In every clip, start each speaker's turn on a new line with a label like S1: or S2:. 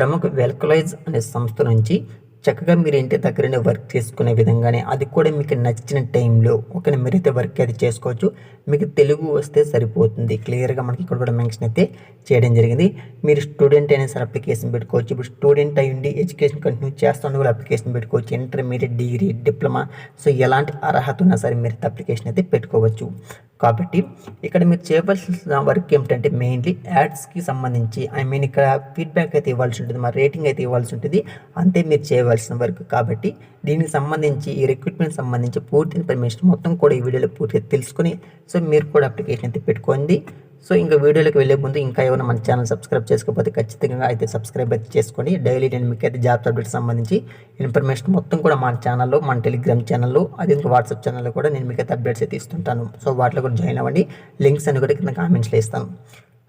S1: ప్రముఖ వెల్కలైజ్ అనే సంస్థ నుంచి చక్కగా మీరు ఇంటి దగ్గరనే వర్క్ చేసుకునే విధంగానే అది కూడా మీకు నచ్చిన టైంలో ఓకే మీరైతే వర్క్ అయితే చేసుకోవచ్చు. మీకు తెలుగు వస్తే సరిపోతుంది. క్లియర్గా మనకి ఇక్కడ కూడా మెన్షన్ అయితే చేయడం జరిగింది. మీరు స్టూడెంట్ అయినా సరే అప్లికేషన్ పెట్టుకోవచ్చు. ఇప్పుడు స్టూడెంట్ అయి ఉండి ఎడ్యుకేషన్ కంటిన్యూ చేస్తున్న కూడా అప్లికేషన్ పెట్టుకోవచ్చు. ఇంటర్మీడియట్ డిగ్రీ డిప్లొమా సో ఎలాంటి అర్హత ఉన్నా సరే మీరు అప్లికేషన్ అయితే పెట్టుకోవచ్చు. కాబట్టి ఇక్కడ మీరు చేయవలసిన వర్క్ ఏమిటంటే మెయిన్లీ యాడ్స్కి సంబంధించి ఐ మీన్ ఇక్కడ ఫీడ్బ్యాక్ అయితే ఇవ్వాల్సి ఉంటుంది. మా రేటింగ్ అయితే ఇవ్వాల్సి ఉంటుంది. అంతే మీరు చేయవలసిన వర్క్ కాబట్టి దీనికి సంబంధించి ఈ రిక్రూట్మెంట్ సంబంధించి పూర్తి ఇన్ఫర్మేషన్ మొత్తం కూడా ఈ వీడియోలో పూర్తిగా తెలుసుకొని సో మీరు కూడా అప్లికేషన్ అయితే పెట్టుకోండి. సో ఇంకా వీడియోలోకి వెళ్ళే ముందు ఇంకా ఏమైనా మన ఛానల్ సబ్స్క్రైబ్ చేసుకోకపోతే ఖచ్చితంగా అయితే సబ్స్క్రైబ్ అయితే చేసుకోండి. డైలీ నేను మీకు అయితే జాబ్స్ అప్డేట్ సంబంధించి ఇన్ఫర్మేషన్ మొత్తం కూడా మన ఛానల్లో మన టెలిగ్రామ్ ఛానల్లో అది ఇంకా వాట్సాప్ ఛానల్లో కూడా నేను మీకు అయితే అప్డేట్స్ అయితే ఇస్తుంటాను. సో వాటిలో కూడా జాయిన్ అవ్వండి. లింక్స్ అని కూడా కింద కామెంట్స్లో ఇస్తాను.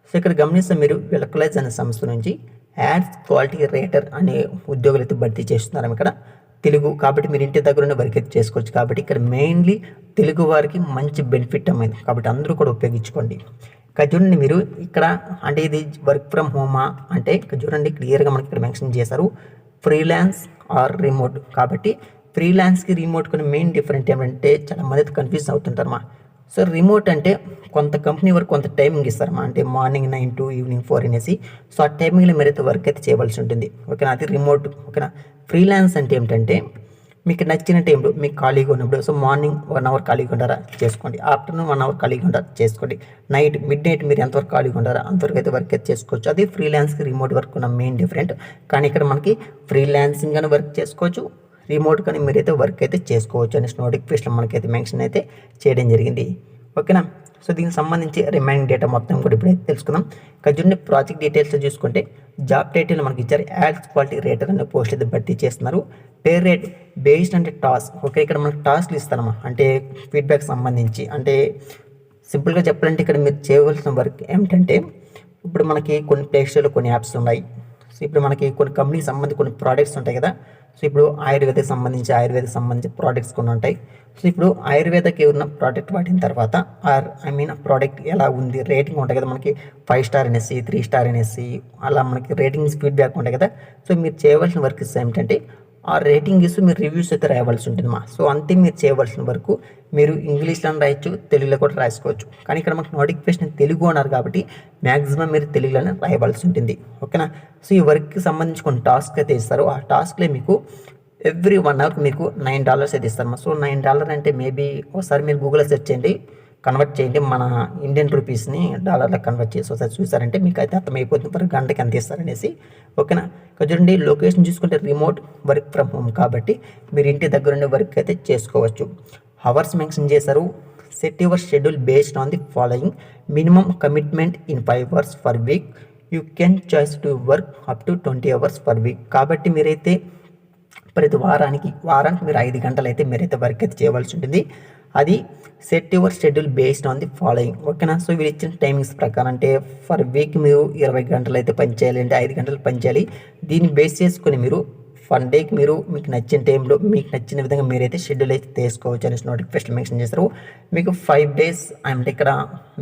S1: సో ఇక్కడ గమనిస్తే మీరు వెలకలైజ్ అనే సంస్థ నుంచి యాడ్స్ క్వాలిటీ రేటర్ అనే ఉద్యోగులు అయితే భర్తీ చేస్తున్నారు ఇక్కడ. తెలుగు కాబట్టి మీరు ఇంటి దగ్గర ఉన్న వర్క్ అయితే చేసుకోవచ్చు. కాబట్టి ఇక్కడ మెయిన్లీ తెలుగు వారికి మంచి బెనిఫిట్ అమ్మైంది కాబట్టి అందరూ కూడా ఉపయోగించుకోండి. ఇక్కడ చూడండి మీరు ఇక్కడ అంటే ఇది వర్క్ ఫ్రమ్ హోమా అంటే ఇక్కడ చూడండి క్లియర్గా మనకి ఇక్కడ మెన్షన్ చేశారు. ఫ్రీలాన్స్ ఆర్ రిమోట్ కాబట్టి ఫ్రీలాన్స్కి రిమోట్కి మెయిన్ డిఫరెంట్ ఏమంటే చాలా మంది కన్ఫ్యూజ్ అవుతుంటారు మా సో రిమోట్ అంటే కొంత కంపెనీ వరకు కొంత టైమింగ్ ఇస్తారమ్మా అంటే morning nine to evening four అనేసి. సో ఆ టైమింగ్లో మీరైతే వర్క్ అయితే చేయవలసి ఉంటుంది. ఓకేనా? అది రిమోట్ ఓకేనా? ఫ్రీలాన్స్ అంటే ఏమిటంటే మీకు నచ్చిన టైంలో మీకు ఖాళీగా ఉన్నప్పుడు సో మార్నింగ్ వన్ అవర్ ఖాళీగా ఉంటారా చేసుకోండి. ఆఫ్టర్నూన్ వన్ అవర్ ఖాళీగా ఉంటారా చేసుకోండి. నైట్ మిడ్ నైట్ మీరు ఎంతవరకు ఖాళీగా ఉంటారా అంతవరకు అయితే వర్క్ అయితే చేసుకోవచ్చు. అది ఫ్రీలాన్స్కి రిమోట్ వర్క్ ఉన్న మెయిన్ డిఫరెంట్ కానీ ఇక్కడ మనకి ఫ్రీలాన్సింగ్ అని వర్క్ చేసుకోవచ్చు. రిమోట్ కానీ మీరైతే వర్క్ అయితే చేసుకోవచ్చు అనేసి నోటిఫికేషన్ మనకైతే మెన్షన్ అయితే చేయడం జరిగింది. ఓకేనా సో దీనికి సంబంధించి రిమైనింగ్ డేటా మొత్తం కూడా ఇప్పుడైతే తెలుసుకుందాం. ఇక్కడ ప్రాజెక్ట్ డీటెయిల్స్ చూసుకుంటే జాబ్ టైటిల్ మనకి ఇచ్చారు. యాడ్స్ క్వాలిటీ రేటర్ అనే పోస్ట్ అయితే భర్తీ చేస్తున్నారు. పే రేట్ బేస్డ్ అంటే టాస్క్ ఓకే ఇక్కడ మనకి టాస్క్లు ఇస్తారమ్మా. అంటే ఫీడ్బ్యాక్ సంబంధించి. అంటే సింపుల్గా చెప్పాలంటే ఇక్కడ మీరు చేయవలసిన వర్క్ ఏమిటంటే ఇప్పుడు మనకి కొన్ని ప్లేస్టోర్లో కొన్ని యాప్స్ ఉన్నాయి. సో ఇప్పుడు మనకి కొన్ని కంపెనీకి సంబంధించి కొన్ని ప్రోడక్ట్స్ ఉంటాయి కదా. సో ఇప్పుడు ఆయుర్వేదకి సంబంధించి ఆయుర్వేదకి సంబంధించి ప్రోడక్ట్స్ కొన్ని ఉంటాయి. సో ఇప్పుడు ఆయుర్వేదకి ఉన్న ప్రోడక్ట్ వాడిన తర్వాత ఆర్ ఐ మీన్ ప్రోడక్ట్ ఎలా ఉంది? రేటింగ్ ఉంటాయి కదా మనకి. ఫైవ్ స్టార్ అనేసి త్రీ స్టార్ అనేసి అలా మనకి రేటింగ్స్ ఫీడ్బ్యాక్ ఉంటాయి కదా. సో మీరు చేయవలసిన వర్క్ ఏమిటంటే ఆ రేటింగ్ ఇస్తూ మీరు రివ్యూస్ అయితే రాయవలసి ఉంటుంది మా సో అంతే మీరు చేయవలసిన వరకు మీరు ఇంగ్లీష్లో రాయొచ్చు తెలుగులో కూడా రాసుకోవచ్చు. కానీ ఇక్కడ మనకు నోటిఫికేషన్ తెలుగు అన్నారు కాబట్టి మ్యాక్సిమం మీరు తెలుగులోనే రాయవలసి ఉంటుంది. ఓకేనా? సో ఈ వర్క్కి సంబంధించి కొన్ని టాస్క్ అయితే ఇస్తారు. ఆ టాస్క్లే మీకు ఎవ్రీ వన్ అవర్కి మీకు నైన్ డాలర్స్ అయితే ఇస్తారు సో నైన్ డాలర్ అంటే మేబీ ఒకసారి మీరు గూగుల్లో సెర్చ్ చేయండి. కన్వర్ట్ చేయండి. మన ఇండియన్ రూపీస్ని డాలర్లో కన్వర్ట్ చేసి ఒకసారి చూసారంటే మీకు అయితే అర్థమైపోతుంది. మరి గంటకి ఎంత ఇస్తారనేసి. ఓకేనా? ఇక్కడ చూడండి లొకేషన్ చూసుకుంటే రిమోట్ వర్క్ ఫ్రమ్ హోమ్ కాబట్టి మీరు ఇంటి దగ్గర ఉండే వర్క్ అయితే చేసుకోవచ్చు. హవర్స్ మెన్షన్ చేశారు. Set your schedule based on the following minimum commitment in five hours for week you can choice to work up to twenty hours for week కాబట్టి మీరైతే ప్రతి వారానికి వారానికి మీరు ఐదు గంటలు అయితే మీరైతే వర్క్ అయితే చేయవలసి ఉంటుంది. అది set your schedule based on the following ఓకేనా సో వీళ్ళు ఇచ్చిన టైమింగ్స్ ప్రకారం అంటే ఫర్ వీక్ మీరు ఇరవై గంటలు అయితే పనిచేయాలి అంటే ఐదు గంటలు పనిచేయాలి దీన్ని బేస్ చేసుకొని మీరు వన్ డేకి మీరు మీకు నచ్చిన టైంలో మీకు నచ్చిన విధంగా మీరైతే షెడ్యూల్ అయితే తీసుకోవచ్చు అనేసి నోటిఫికేషన్ మెన్షన్ చేస్తారు మీకు ఫైవ్ డేస్ అంటే ఇక్కడ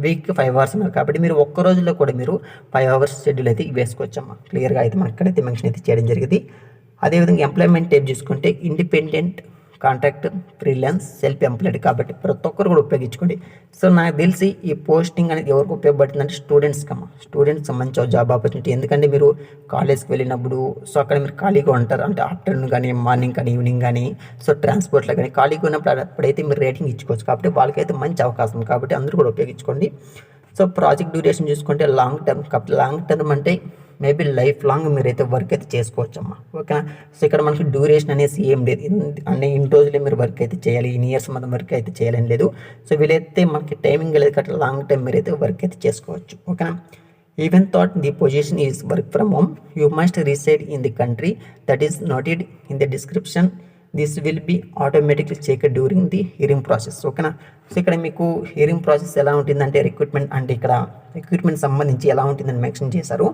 S1: వీక్ ఫైవ్ అవర్స్ ఉన్నారు కాబట్టి మీరు ఒక్క రోజులో కూడా మీరు ఫైవ్ అవర్స్ షెడ్యూల్ అయితే వేసుకోవచ్చమ్మా. క్లియర్గా అయితే మనకి ఇక్కడైతే మెన్షన్ అయితే చేయడం జరిగింది. అదేవిధంగా ఎంప్లాయ్మెంట్ టైప్ చూసుకుంటే independent contract freelance self employed కాబట్టి ప్రతి ఒక్కరు కూడా ఉపయోగించుకోండి. సో నాకు తెలిసి ఈ పోస్టింగ్ అనేది ఎవరికి ఉపయోగపడుతుందంటే స్టూడెంట్స్కి అమ్మ స్టూడెంట్స్ మంచి జాబ్ ఆపర్చునిటీ ఎందుకంటే మీరు కాలేజ్కి వెళ్ళినప్పుడు సో అక్కడ మీరు ఖాళీగా ఉంటారు. అంటే ఆఫ్టర్నూన్ కానీ మార్నింగ్ కానీ ఈవినింగ్ కానీ సో ట్రాన్స్పోర్ట్లో కానీ ఖాళీగా ఉన్నప్పుడు అప్పుడైతే మీరు రేటింగ్ ఇచ్చుకోవచ్చు కాబట్టి వాళ్ళకైతే మంచి అవకాశం కాబట్టి అందరూ కూడా ఉపయోగించుకోండి. సో ప్రాజెక్ట్ డ్యూరేషన్ చూసుకుంటే లాంగ్ టర్మ్ కాబట్టి లాంగ్ టర్మ్ అంటే మేబీ లైఫ్ లాంగ్ మీరైతే వర్క్ అయితే చేసుకోవచ్చమ్మా. ఓకేనా? సో ఇక్కడ మనకి డ్యూరేషన్ అనేసి ఏం లేదు. అంటే ఇన్ని రోజులే మీరు వర్క్ అయితే చేయాలి. ఇన్ని ఇయర్స్ మనం వర్క్ అయితే చేయాలని లేదు. సో వీలైతే మనకి టైమింగ్ లేదు కాబట్టి లాంగ్ టైం మీరైతే వర్క్ అయితే చేసుకోవచ్చు. ఓకేనా? Even thought the position is work from home you must reside in the country that is noted in the description this will be automatically check during the hiring process ఓకేనా so ఇక్కడ మీకు hearing process ఎలా ఉంటుందంటే recruitment అంటే ఇక్కడ recruitment సంబంధించి ఎలా ఉంటుందని మెన్షన్ చేశారు.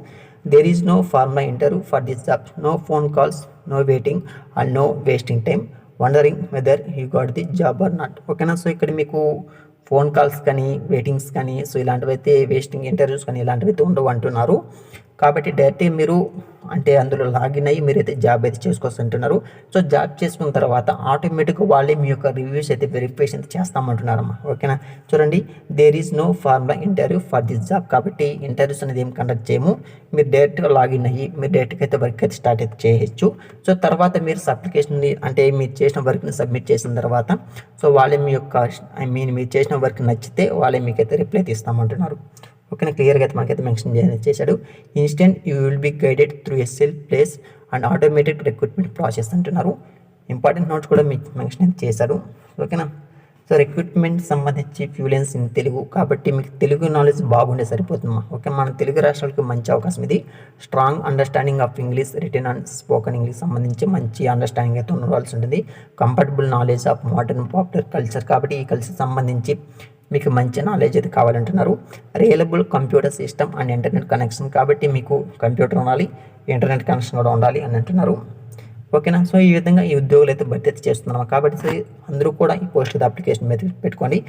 S1: There is no formal interview for this job no phone calls no waiting and no wasting time wondering whether you got the job or not ఓకేనా సో ఇక్కడ మీకు ఫోన్ కాల్స్ కానీ వెయిటింగ్స్ కానీ so ఇలాంటివైతే wasting interviews కానీ ఇలాంటివైతే ఉండవు అంటున్నారు కాబట్టి డైరెక్ట్గా మీరు అంటే అందులో లాగిన్ అయ్యి మీరైతే జాబ్ అయితే చేసుకోవచ్చు అంటున్నారు. సో జాబ్ చేసుకున్న తర్వాత ఆటోమేటిక్గా వాళ్ళే మీ యొక్క రివ్యూస్ అయితే వెరిఫికేషన్ అయితే చేస్తామంటున్నారమ్మా. ఓకేనా? చూడండి. There is no formula interview for this job కాబట్టి ఇంటర్వ్యూస్ అనేది ఏం కండక్ట్ చేయము. మీరు డైరెక్ట్గా లాగిన్ అయ్యి మీరు డైరెక్ట్గా అయితే వర్క్ అయితే స్టార్ట్ అయితే చేయొచ్చు. సో తర్వాత మీరు అప్లికేషన్ని అంటే మీరు చేసిన వర్క్ని సబ్మిట్ చేసిన తర్వాత సో వాళ్ళే మీ యొక్క ఐ మీన్ మీరు చేసిన వర్క్ నచ్చితే వాళ్ళే మీకైతే రిప్లై తీస్తామంటున్నారు ఓకేనా? క్లియర్గా అయితే మనకైతే మెన్షన్ చేయని చేశాడు. Instant you will be guided through SL place and automated recruitment process అంటున్నారు. ఇంపార్టెంట్ నోట్స్ కూడా మీకు మెన్షన్ అయితే చేశారు. ఓకేనా? సో రిక్రూట్మెంట్ సంబంధించి ఫ్యూలెన్స్ ఇన్ తెలుగు. కాబట్టి మీకు తెలుగు నాలెడ్జ్ బాగుండే సరిపోతుందమ్మా. ఓకే మన తెలుగు రాష్ట్రాలకు మంచి అవకాశం ఇది. Strong understanding of English written and spoken English సంబంధించి మంచి అండర్స్టాండింగ్ అయితే ఉండాల్సి ఉంటుంది. Comfortable knowledge of modern popular culture కాబట్టి ఈ కల్చర్ సంబంధించి మీకు మంచి నాలెడ్జ్ అయితే కావాలంటున్నారు. Reliable computer system and internet connection కాబట్టి మీకు కంప్యూటర్ ఉండాలి ఇంటర్నెట్ కనెక్షన్ కూడా ఉండాలి అని అంటున్నారు. ఓకేనా సో ఈ విధంగా ఈ ఉద్యోగులు అయితే భర్తీ అయితే కాబట్టి అందరూ కూడా ఈ పోస్ట్ అప్లికేషన్ మీద పెట్టుకోండి.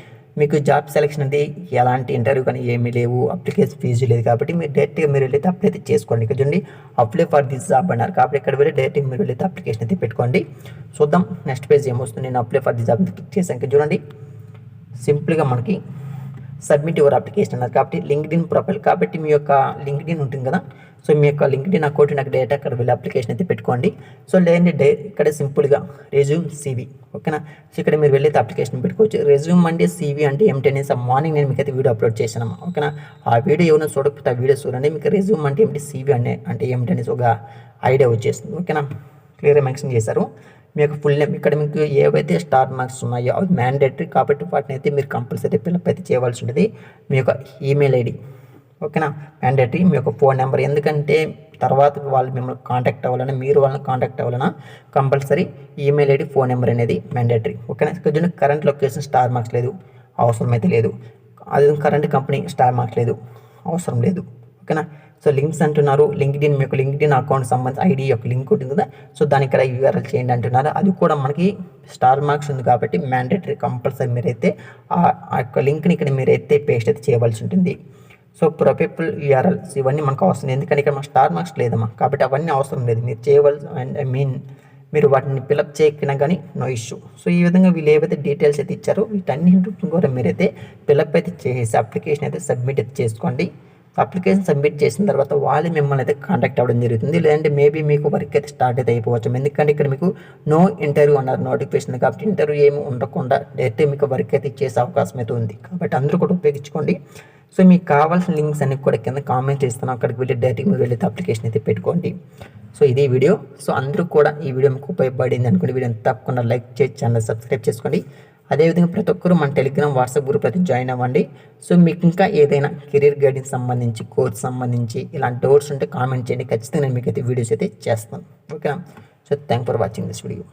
S1: మీకు జాబ్ సెలెక్షన్ అంటే ఎలాంటి ఇంటర్వ్యూ కానీ ఏమీ లేవు. అప్లికేషన్ ఫీజు లేదు కాబట్టి మీరు డైరెక్ట్గా మీరు వెళ్ళి అప్లై అయితే చేసుకోండి. ఇక్కడ చూడండి అప్లై ఫర్ దిస్ జాబ్ అన్నారు. కాబట్టి ఇక్కడ వెళ్ళి డైరెక్ట్గా మీరు వెళ్ళి అప్లికేషన్ అయితే పెట్టుకోండి. చూద్దాం నెక్స్ట్ పేజ్ ఏమొస్తుంది? నేను apply for this job click చేశాను. చూడండి సింపుల్గా మనకి సబ్మిట్ యువర్ అప్లికేషన్ అన్నారు. కాబట్టి లింక్డ్ఇన్ ప్రొఫైల్ కాబట్టి మీ యొక్క లింక్డ్ఇన్ ఉంటుంది కదా. సో మీ యొక్క లింక్డ్ఇన్ అకౌంట్ నాకు డేటా అక్కడ వెళ్ళి అప్లికేషన్ అయితే పెట్టుకోండి. సో లేదంటే డే ఇక్కడ సింపుల్గా రెజ్యూమ్ సీవీ ఓకేనా? సో ఇక్కడ మీరు వెళ్ళి అప్లికేషన్ పెట్టుకోవచ్చు. రెజ్యూమ్ అంటే సీవీ అంటే ఏమిటి అనేసి మార్నింగ్ నేను మీకు అయితే వీడియో అప్లోడ్ చేశాను ఓకేనా? ఆ వీడియో ఏమైనా చూడకపోతే ఆ వీడియో చూడండి. మీకు రెజ్యూమ్ అంటే ఏమిటి? సీవీ అనే అంటే ఏమిటి అనేసి ఒక ఐడియా వచ్చేస్తుంది ఓకేనా? క్లియర్గా మెన్షన్ చేశారు. మీ యొక్క ఫుల్ నేమ్ ఇక్కడ మీకు ఏవైతే స్టార్ మార్క్స్ ఉన్నాయో అవి మ్యాండేటరీ కాబట్టి వాటిని అయితే మీరు కంపల్సరీ ఫిల్అప్ అయితే చేయవలసి ఉంటుంది. మీ యొక్క ఈమెయిల్ ఐడి ఓకేనా మ్యాండేటరీ మీ యొక్క ఫోన్ నెంబర్ ఎందుకంటే తర్వాత వాళ్ళు మిమ్మల్ని కాంటాక్ట్ అవ్వాలన్నా మీరు వాళ్ళని కాంటాక్ట్ అవ్వాలన్నా compulsory email ID phone number అనేది మ్యాండేటరీ ఓకేనా కొంచెం కరెంట్ లొకేషన్ స్టార్ మార్క్స్ లేదు. అవసరం అయితే లేదు. అది కరెంట్ కంపెనీ స్టార్ మార్క్స్ లేదు. అవసరం లేదు. ఓకేనా సో లింక్స్ అంటున్నారు. లింక్డ్ఇన్ మీకు లింక్డ్ఇన్ అకౌంట్ సంబంధించి ఐడి యొక్క లింక్ ఉంటుంది కదా. సో దాని ఇక్కడ యూఆర్ఎల్ చేయండి అంటున్నారు. అది కూడా మనకి స్టార్ మార్క్స్ ఉంది కాబట్టి మ్యాండేటరీ కంపల్సరీ మీరైతే ఆ యొక్క లింక్ని ఇక్కడ మీరైతే పేస్ట్ అయితే చేయవలసి ఉంటుంది. సో ప్రొపెపుల్ యూఆర్ఎల్స్ ఇవన్నీ మనకు అవసరం ఎందుకంటే ఇక్కడ మనకు స్టార్ మార్క్స్ లేదమ్మా. కాబట్టి అవన్నీ అవసరం లేదు. మీరు చేయవలసి అండ్ ఐ మీన్ మీరు వాటిని ఫిలప్ చేయకపోయినా కానీ నో ఇష్యూ. సో ఈ విధంగా వీళ్ళు ఏవైతే డీటెయిల్స్ అయితే ఇచ్చారో వీటన్నింటి కూడా మీరైతే ఫిలప్ అయితే చేసి అప్లికేషన్ అయితే సబ్మిట్ అయితే చేసుకోండి. అప్లికేషన్ సబ్మిట్ చేసిన తర్వాత వాళ్ళు మిమ్మల్ని అయితే కాంటాక్ట్ అవ్వడం జరుగుతుంది. లేదంటే మేబీ మీకు వర్క్ అయితే స్టార్ట్ అయితే అయిపోవచ్చు. ఎందుకంటే ఇక్కడ మీకు నో ఇంటర్వ్యూ అన్నారు నోటిఫికేషన్ కాబట్టి ఇంటర్వ్యూ ఏమి ఉండకుండా డైరెక్ట్ మీకు వర్క్ అయితే ఇచ్చేసే అవకాశం అయితే ఉంది. కాబట్టి అందరూ కూడా ఉపయోగించుకోండి. సో మీకు కావాల్సిన లింక్స్ అన్ని కూడా కింద కామెంట్ చేస్తాను. అక్కడికి వెళ్ళి డైరెక్ట్గా మీరు వెళ్ళి అప్లికేషన్ అయితే పెట్టుకోండి. సో ఇది వీడియో సో అందరూ కూడా ఈ వీడియో మీకు ఉపయోగపడింది అనుకోండి. వీడియోని తప్పకుండా లైక్ చేసి ఛానల్ సబ్స్క్రైబ్ చేసుకోండి. అదేవిధంగా ప్రతి ఒక్కరు మన టెలిగ్రామ్ వాట్సాప్ గ్రూప్ అయితే జాయిన్ అవ్వండి. సో మీకు ఇంకా ఏదైనా కెరీర్ గైడెన్స్ సంబంధించి కోర్స్ సంబంధించి ఇలాంటి డౌట్స్ ఉంటే కామెంట్ చేయండి. ఖచ్చితంగా నేను మీకు అయితే వీడియోస్ అయితే చేస్తాను. Okay so thank for watching this video